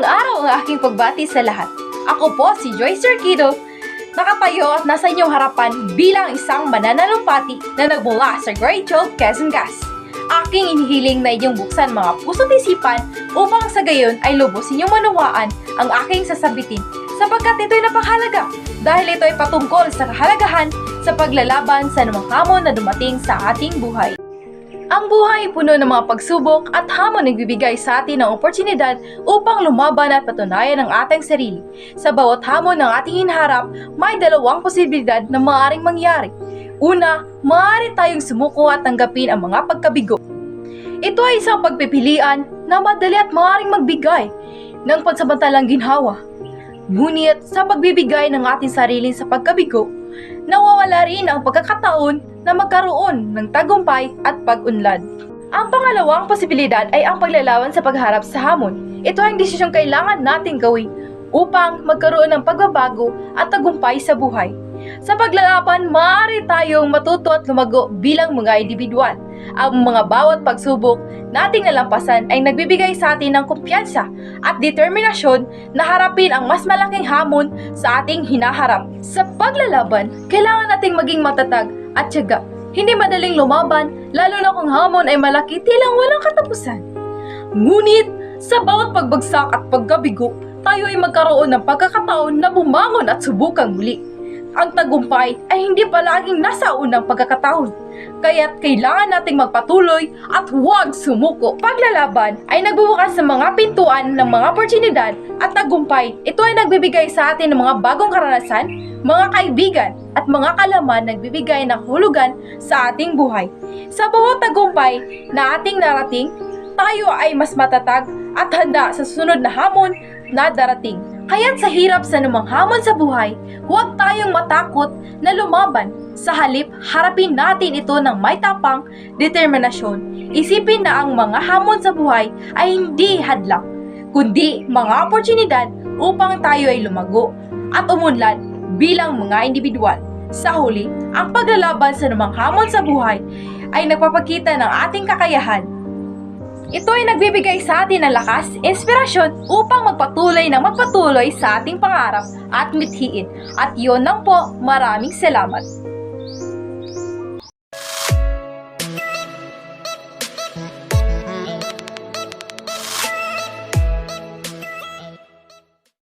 ang aking pagbati sa lahat. Ako po si Joyce Arquido, nakatayo at nasa inyong harapan bilang isang mananalumpati na nagmula sa Great 12 Quezon Gas. Aking inihiling na inyong buksan mga puso't isipan upang sa gayon ay lubos inyong manawaan ang aking sasabitin sapagkat ito'y napakahalaga dahil ito ay patungkol sa kahalagahan sa paglalaban sa anumang hamon na dumating sa ating buhay. Ang buhay ay puno ng mga pagsubok at hamon nagbibigay sa atin ng oportunidad upang lumaban at patunayan ang ating sarili. Sa bawat hamon ng ating hinaharap, may dalawang posibilidad na maaaring mangyari. Una, maaari tayong sumuko at tanggapin ang mga pagkabigo. Ito ay isang pagpipilian na madali at maaaring magbigay ng pansamantalang ginhawa. Ngunit sa pagbibigay ng ating sarili sa pagkabigo, nawawala rin ang pagkakataon na magkaroon ng tagumpay at pag-unlad. Ang pangalawang posibilidad ay ang paglalawan sa pagharap sa hamon. Ito ang desisyong kailangan nating gawin upang magkaroon ng pagbabago at tagumpay sa buhay. Sa paglalaban, maaari tayong matuto at lumago bilang mga individual. Ang mga bawat pagsubok nating nalampasan ay nagbibigay sa atin ng kumpiyansa at determinasyon na harapin ang mas malaking hamon sa ating hinaharap. Sa paglalaban, kailangan nating maging matatag at tiyaga. Hindi madaling lumaban, lalo na kung hamon ay malaki tilang walang katapusan. Ngunit, sa bawat pagbagsak at pagkabigo, tayo ay magkaroon ng pagkakataon na bumangon at subukang muli. Ang tagumpay ay hindi palaging nasa unang pagkakataon. Kaya't kailangan nating magpatuloy at huwag sumuko. Paglalaban ay nagbubukas sa mga pintuan ng mga oportunidad at tagumpay. Ito ay nagbibigay sa atin ng mga bagong karanasan, mga kaibigan at mga kalaman nagbibigay ng hulugan sa ating buhay. Sa bawat tagumpay na ating narating, tayo ay mas matatag at handa sa susunod na hamon na darating. Kaya't sa hirap sa anumang hamon sa buhay, huwag tayong matakot na lumaban. Sa halip, harapin natin ito ng may tapang determinasyon. Isipin na ang mga hamon sa buhay ay hindi hadlang, kundi mga oportunidad upang tayo ay lumago at umunlad bilang mga individual. Sa huli, ang paglalaban sa anumang hamon sa buhay ay nagpapakita ng ating kakayahan ito ay nagbibigay sa atin ng lakas, inspirasyon upang magpatuloy ng magpatuloy sa ating pangarap at mithiin. At yun lang po, maraming salamat.